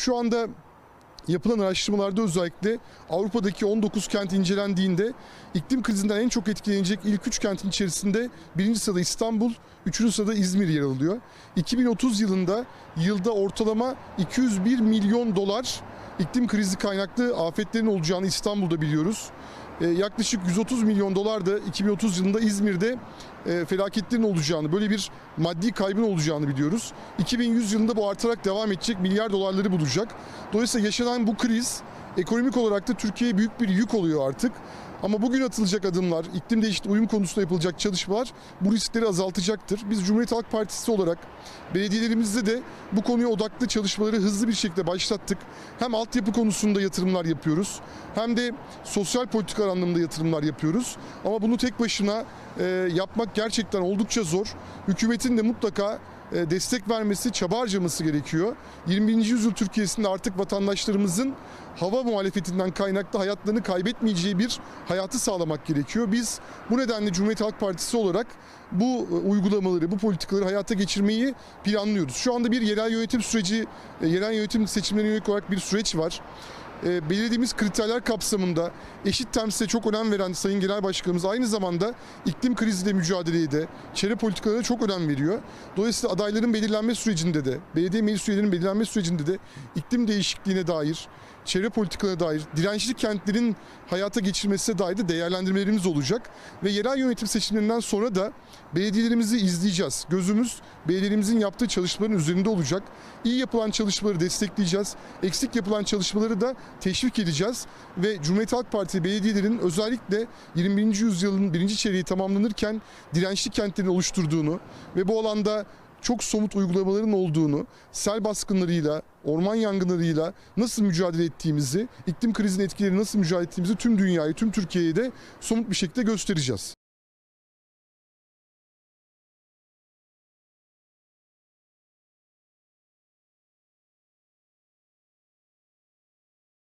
Şu anda yapılan araştırmalarda özellikle Avrupa'daki 19 kent incelendiğinde iklim krizinden en çok etkilenecek ilk 3 kentin içerisinde birinci sırada İstanbul, üçüncü sırada İzmir yer alıyor. 2030 yılında yılda ortalama 201 milyon dolar iklim krizi kaynaklı afetlerin olacağını İstanbul'da biliyoruz. Ee, yaklaşık 130 milyon dolar da 2030 yılında İzmir'de e, felaketlerin olacağını, böyle bir maddi kaybın olacağını biliyoruz. 2100 yılında bu artarak devam edecek, milyar dolarları bulacak. Dolayısıyla yaşanan bu kriz ekonomik olarak da Türkiye'ye büyük bir yük oluyor artık. Ama bugün atılacak adımlar, iklim değişikliği uyum konusunda yapılacak çalışmalar bu riskleri azaltacaktır. Biz Cumhuriyet Halk Partisi olarak belediyelerimizde de bu konuya odaklı çalışmaları hızlı bir şekilde başlattık. Hem altyapı konusunda yatırımlar yapıyoruz hem de sosyal politikalar anlamında yatırımlar yapıyoruz. Ama bunu tek başına e, yapmak gerçekten oldukça zor. Hükümetin de mutlaka destek vermesi, çaba harcaması gerekiyor. 21. yüzyıl Türkiye'sinde artık vatandaşlarımızın hava muhalefetinden kaynaklı hayatlarını kaybetmeyeceği bir hayatı sağlamak gerekiyor. Biz bu nedenle Cumhuriyet Halk Partisi olarak bu e, uygulamaları, bu politikaları hayata geçirmeyi planlıyoruz. Şu anda bir yerel yönetim süreci, e, yerel yönetim seçimlerine yönelik olarak bir süreç var e, belirlediğimiz kriterler kapsamında eşit temsile çok önem veren Sayın Genel Başkanımız aynı zamanda iklim kriziyle mücadeleye de, çevre politikalarına çok önem veriyor. Dolayısıyla adayların belirlenme sürecinde de, belediye meclis üyelerinin belirlenme sürecinde de iklim değişikliğine dair, çevre politikalarına dair, dirençli kentlerin hayata geçirmesine dair de değerlendirmelerimiz olacak. Ve yerel yönetim seçimlerinden sonra da belediyelerimizi izleyeceğiz. Gözümüz belediyelerimizin yaptığı çalışmaların üzerinde olacak. İyi yapılan çalışmaları destekleyeceğiz. Eksik yapılan çalışmaları da teşvik edeceğiz. Ve Cumhuriyet Halk Partisi belediyelerin özellikle 21. yüzyılın birinci çeyreği tamamlanırken dirençli kentlerin oluşturduğunu ve bu alanda çok somut uygulamaların olduğunu, sel baskınlarıyla, orman yangınlarıyla nasıl mücadele ettiğimizi, iklim krizinin etkileri nasıl mücadele ettiğimizi tüm dünyayı, tüm Türkiye'ye de somut bir şekilde göstereceğiz.